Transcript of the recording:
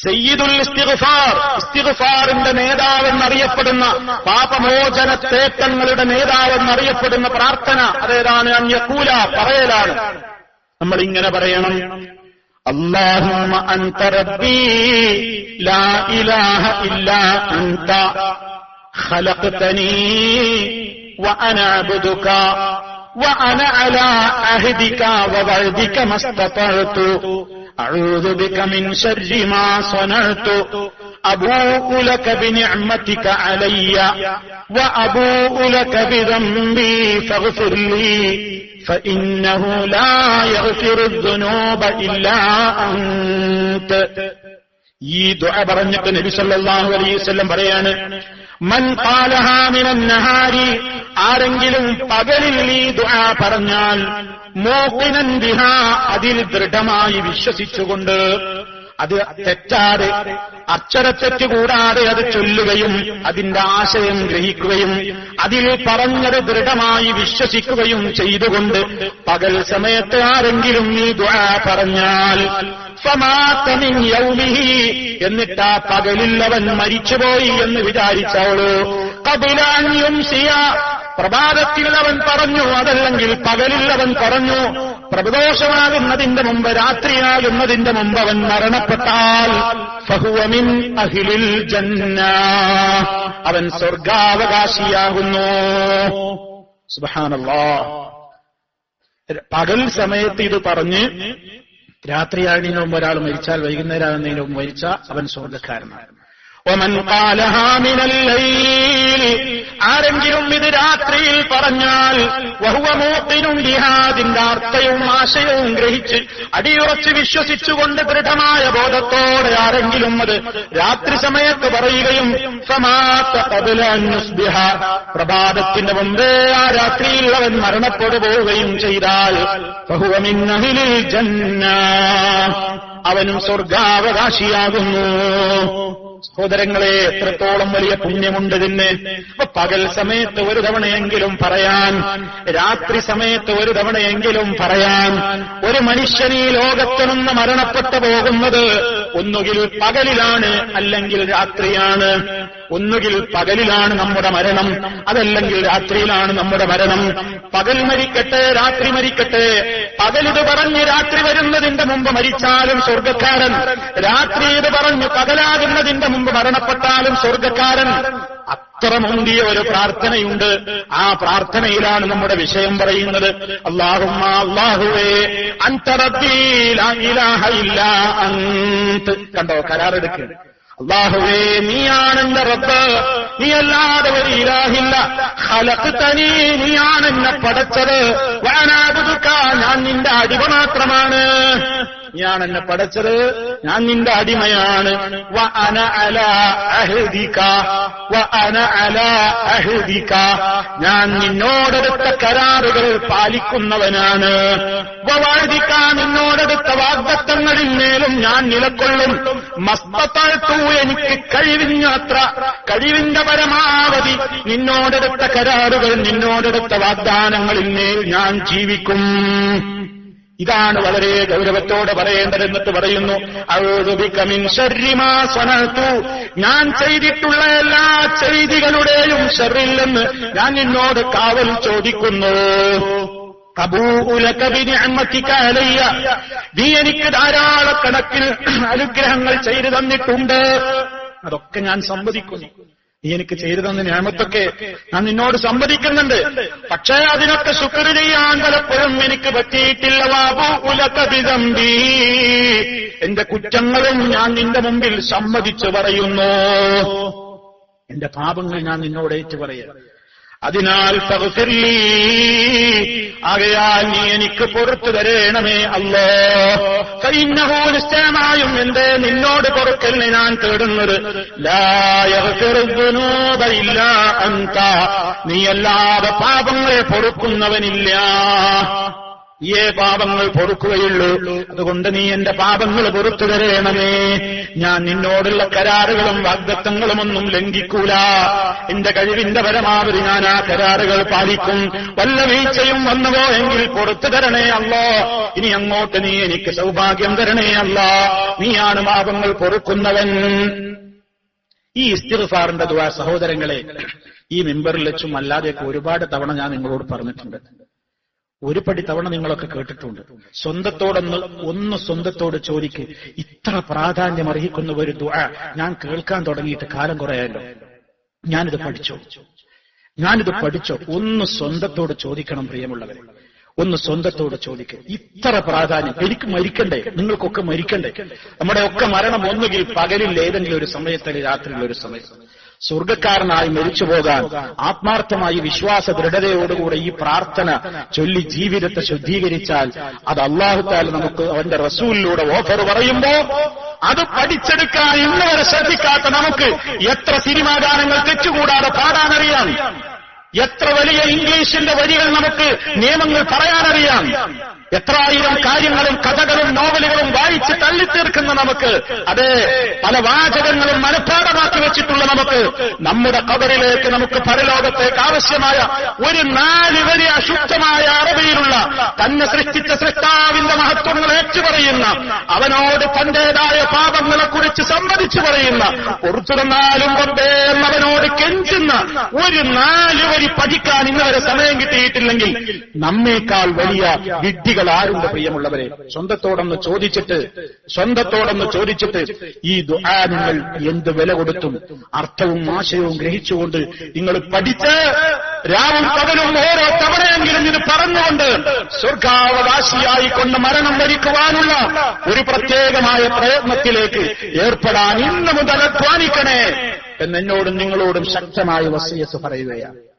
സയ്യിദുൽ ഇസ്തിഗ്ഫാർ ഇസ്തിഗ്ഫാറിന്റെ നേതാവെന്നറിയപ്പെടുന്ന പാപമോചന തേട്ടങ്ങളുടെ നേതാവെന്നറിയപ്പെടുന്ന പ്രാർത്ഥന അതേതാണ് അന്യക്കൂല പറയലാണ് നമ്മൾ ഇങ്ങനെ പറയണം اللهم أنت ربي لا إله إلا أنت خلقتني وأنا عبدك وأنا على عهدك ووعدك ما استطعت أعوذ بك من شر ما صنعت أبوء لك بنعمتك علي وأبوء لك بذنبي فاغفر لي فإنه لا يغفر الذنوب إلا أنت ഈ ദുആ പറഞ്ഞിട്ട് നബി സല്ലല്ലാഹു അലൈഹി വസല്ലം പറയാണ് മൻ ആരെങ്കിലും പകലിൽ നീ ദുആ പറഞ്ഞാൽ മോഖിനൻ ബിഹാ അതിൽ ദൃഢമായി വിശ്വസിച്ചുകൊണ്ട് അത് തെറ്റാതെ അക്ഷരത്തെറ്റ് കൂടാതെ അത് ചൊല്ലുകയും അതിന്റെ ആശയം ഗ്രഹിക്കുകയും അതിൽ പറഞ്ഞത് ദൃഢമായി വിശ്വസിക്കുകയും ചെയ്തുകൊണ്ട് പകൽ സമയത്ത് ആരെങ്കിലും ഈ ദുആ പറഞ്ഞാൽ എന്നിട്ട് ആ പകലിൽ അവൻ മരിച്ചുപോയി എന്ന് വിചാരിച്ചവൾ കപിലാന്യം സിയ പ്രഭാതത്തിൽ അവൻ പറഞ്ഞു അതല്ലെങ്കിൽ പകലിൽ അവൻ പറഞ്ഞു പ്രബദോഷമാകുന്നതിന്റെ മുമ്പ് രാത്രിയാകുന്നതിന്റെ മുമ്പ് അവൻ മരണപ്പെട്ടാൽ ഫഹുവമിൻ അഹിലിൽ ജന്ന. അവൻ സ്വർഗാവകാശിയാകുന്നു. സുബാനല്ലോ പകൽ സമയത്ത് ഇത് പറഞ്ഞ് രാത്രിയാകുന്നതിന് മുമ്പ് ഒരാൾ മരിച്ചാൽ വൈകുന്നേരം ആകുന്നതിന് മുമ്പ് മരിച്ച അവൻ സ്വർഗക്കാരനാണ്. ഒമൻ ആരെങ്കിലും ഇത് രാത്രിയിൽ പറഞ്ഞാൽ വഹുവമൂത്തിനും ജിഹാദിന്റെ അർത്ഥവും ആശയവും ഗ്രഹിച്ച് അടിയുറച്ച് വിശ്വസിച്ചുകൊണ്ട് ദൃഢമായ ബോധത്തോടെ ആരെങ്കിലും അത് രാത്രി സമയത്ത് പറയുകയും പ്രഭാതത്തിന്റെ മുമ്പേ ആ രാത്രിയിൽ അവൻ മരണപ്പെട്ടു പോവുകയും ചെയ്താൽ ബഹുവമിന്നഹിലിൽ ജന്ന അവനും സ്വർഗാവകാശിയാകുന്നു. സഹോദരങ്ങളെ എത്രത്തോളം വലിയ പുണ്യമുണ്ട് ഇതിന്. പകൽ സമയത്ത് ഒരു തവണയെങ്കിലും പറയാൻ രാത്രി സമയത്ത് ഒരു തവണയെങ്കിലും പറയാൻ ഒരു മനുഷ്യൻ ഈ ലോകത്ത് നിന്ന് മരണപ്പെട്ടു പോകുന്നത് ഒന്നുകിൽ പകലിലാണ് അല്ലെങ്കിൽ രാത്രിയാണ്. ഒന്നുകിൽ പകലിലാണ് നമ്മുടെ മരണം അതല്ലെങ്കിൽ രാത്രിയിലാണ് നമ്മുടെ മരണം. പകൽ മരിക്കട്ടെ രാത്രി മരിക്കട്ടെ. പകലിത് പറഞ്ഞ് രാത്രി വരുന്നതിന്റെ മുമ്പ് മരിച്ചാലും സ്വർഗക്കാരൻ രാത്രി ഇത് പറഞ്ഞ് പകലാകുന്നതിന്റെ മുമ്പ് മരണപ്പെട്ടാലും സ്വർഗക്കാരൻ അത്ര മുന്തിയ ഒരു പ്രാർത്ഥനയുണ്ട്. ആ പ്രാർത്ഥനയിലാണ് നമ്മുടെ വിഷയം പറയുന്നത്. അള്ളാഹു അള്ളാഹുവേ അന്തറബീല അന്ത് കണ്ടോ കരാറെടുക്കുക അള്ളാഹുവേ നീ ആണെന്റെ റബ്ബ്. നീ അല്ലാതെ ഒരു ഇലാഹില്ല. തനി നീ എന്നെ പടച്ചത് വാനാബുദുക്ക ഞാൻ നിന്റെ അടിവ മാത്രമാണ്. നീയാണ് എന്നെ പടച്ചത്. ഞാൻ നിന്റെ അടിമയാണ്. ഞാൻ നിന്നോടെടുത്ത കരാറുകൾ പാലിക്കുന്നവനാണ്. വാഴ്തിക്ക നിന്നോടെടുത്ത വാഗ്ദത്തങ്ങളിൽ മേലും ഞാൻ നിലക്കൊള്ളും മസ്തത്താഴ്ത്തു എനിക്ക് കഴിവിഞ്ഞത്ര കഴിവിന്റെ പരമാവധി നിന്നോടെടുത്ത കരാറുകൾ നിന്നോടെടുത്ത വാഗ്ദാനങ്ങളിൽ മേൽ ഞാൻ ജീവിക്കും. ഇതാണ് വളരെ ഗൗരവത്തോടെ പറയേണ്ടതെന്നിട്ട് പറയുന്നു. ഞാൻ ചെയ്തിട്ടുള്ള എല്ലാ ചെയ്തികളുടെയും ഷെറില്ലെന്ന് ഞാൻ നിന്നോട് കാവൽ ചോദിക്കുന്നു. നീ എനിക്ക് ധാരാളക്കണക്കിന് അനുഗ്രഹങ്ങൾ ചെയ്തു തന്നിട്ടുണ്ട്. അതൊക്കെ ഞാൻ സമ്മതിക്കുന്നു. നീ എനിക്ക് ചെയ്തു തന്ന ഞാമത്തൊക്കെ ഞാൻ നിന്നോട് സമ്മതിക്കുന്നുണ്ട് പക്ഷേ അതിനൊക്കെ ശുക്ർ ചെയ്യാൻ പലപ്പോഴും എനിക്ക് പറ്റിയിട്ടില്ല. ഉലക്കതിതമ്പി എന്റെ കുറ്റങ്ങളും ഞാൻ നിന്റെ മുമ്പിൽ സമ്മതിച്ചു പറയുന്നു. എന്റെ പാപങ്ങൾ ഞാൻ നിന്നോട് ഏറ്റു പറയാം അതിനാൽ ആകയാൽ നീ എനിക്ക് പുറത്തു തരേണമേ അല്ലോ. കഴിഞ്ഞവോ നിശ്ചയമായും എന്റെ നിന്നോട് പൊറുക്കലിനെ ഞാൻ തേടുന്നത്. ലായൂബ അന്ത നീ അല്ലാതെ പാപങ്ങളെ പൊറുക്കുന്നവനില്ല. ഏ പാപങ്ങൾ പൊറുക്കുകയുള്ളൂ. അതുകൊണ്ട് നീ എന്റെ പാപങ്ങൾ പൊറത്തു തരേണമേ. ഞാൻ നിന്നോടുള്ള കരാറുകളും വാഗ്ദത്തങ്ങളും ഒന്നും ലംഘിക്കൂല. എന്റെ കഴിവിന്റെ പരമാവധി ഞാൻ ആ കരാറുകൾ പാലിക്കും. വല്ല വീഴ്ചയും വന്നുവോ എങ്കിൽ പുറത്തു തരണേ അല്ലോ ഇനി അങ്ങോട്ട് നീ എനിക്ക് സൗഭാഗ്യം തരണേ അല്ല നീയാണ് പാപങ്ങൾ പൊറുക്കുന്നവൻ. ഈ ഇസ്തിർഫാറിന്റെ ദുആ സഹോദരങ്ങളെ ഈ മെമ്പറിൽ വെച്ചും അല്ലാതെയൊക്കെ ഒരുപാട് തവണ ഞാൻ നിങ്ങളോട് പറഞ്ഞിട്ടുണ്ട്. ഒരു പടി തവണ നിങ്ങളൊക്കെ കേട്ടിട്ടുണ്ട്. സ്വന്തത്തോടൊന്ന് ഒന്ന് സ്വന്തത്തോട് ചോദിക്ക്. ഇത്ര പ്രാധാന്യം അർഹിക്കുന്ന ഒരു ദുആ ഞാൻ കേൾക്കാൻ തുടങ്ങിയിട്ട് കാലം കുറയായല്ലോ ഞാനിത് പഠിച്ചോ? ഞാനിത് പഠിച്ചോ? ഒന്ന് സ്വന്തത്തോട് ചോദിക്കണം പ്രിയമുള്ളവരെ. ഒന്ന് സ്വന്തത്തോട് ചോദിക്കുക ഇത്ര പ്രാധാന്യം. എനിക്ക് മരിക്കണ്ടേ? നിങ്ങൾക്കൊക്കെ മരിക്കണ്ടേ? നമ്മുടെ ഒക്കെ മരണം ഒന്നുകിൽ പകലിൽ ഏതെങ്കിലും ഒരു സമയത്തല്ല രാത്രിയിൽ ഒരു സമയത്ത്. സ്വർഗക്കാരനായി മരിച്ചു പോകാൻ ആത്മാർത്ഥമായി വിശ്വാസ ദൃഢതയോടുകൂടെ ഈ പ്രാർത്ഥന ചൊല്ലി ജീവിതത്തെ ശുദ്ധീകരിച്ചാൽ അത് അള്ളാഹുത്താൽ നമുക്ക് അവന്റെ റസൂലിലൂടെ ഓഫർ പറയുമ്പോ അത് പഠിച്ചെടുക്കാൻ ഇന്ന് വരെ ശ്രദ്ധിക്കാത്ത നമുക്ക് എത്ര സിനിമാ ഗാനങ്ങൾ തെറ്റുകൂടാതെ പാടാനറിയാം? എത്ര വലിയ ഇംഗ്ലീഷിന്റെ വരികൾ നമുക്ക് നിയമങ്ങൾ പറയാനറിയാം? എത്രായിരം കാര്യങ്ങളും കഥകളും നോവലുകളും വായിച്ച് തള്ളിത്തീർക്കുന്ന നമുക്ക് അതെ പല വാചകങ്ങളും മനഃപ്പാടമാക്കി വെച്ചിട്ടുള്ള നമുക്ക് നമ്മുടെ കബറിലേക്ക് നമുക്ക് പരലോകത്തേക്ക് ആവശ്യമായ ഒരു നാല് വരി അശുദ്ധമായ അറബിയിലുള്ള തന്നെ സൃഷ്ടിച്ച സൃഷ്ടാവിന്റെ മഹത്വങ്ങൾ ഏറ്റുപറയുന്ന അവനോട് തന്റേതായ പാപങ്ങളെക്കുറിച്ച് സംവദിച്ചു പറയുന്ന പുറത്തുതന്നാലും കൊണ്ടേ എന്നവനോട് കെഞ്ചുന്ന ഒരു നാല് വരി പഠിക്കാൻ ഇന്നുവരെ സമയം കിട്ടിയിട്ടില്ലെങ്കിൽ നമ്മേക്കാൾ വലിയ വിഡ്ഢികൾ ആരുണ്ട് പ്രിയമുള്ളവരെ? സ്വന്തത്തോടൊന്ന് ചോദിച്ചിട്ട് സ്വന്തത്തോടൊന്ന് ചോദിച്ചിട്ട് ഈ ദുആ നിങ്ങൾ എന്ത് വില കൊടുത്തും അർത്ഥവും ആശയവും ഗ്രഹിച്ചുകൊണ്ട് നിങ്ങൾ പഠിച്ച് രാവും പകലും ഓരോ തവണയെങ്കിലും ഇത് പറഞ്ഞുകൊണ്ട് സ്വർഗാവകാശിയായി കൊണ്ട് മരണം വരിക്കുവാനുള്ള ഒരു പ്രത്യേകമായ പ്രയത്നത്തിലേക്ക് ഏർപ്പെടാൻ ഇന്ന് മുതൽ അധ്വാനിക്കണേ. എന്നെന്നോടും നിങ്ങളോടും ശക്തമായി വസീയത്ത് പറയുകയാണ്.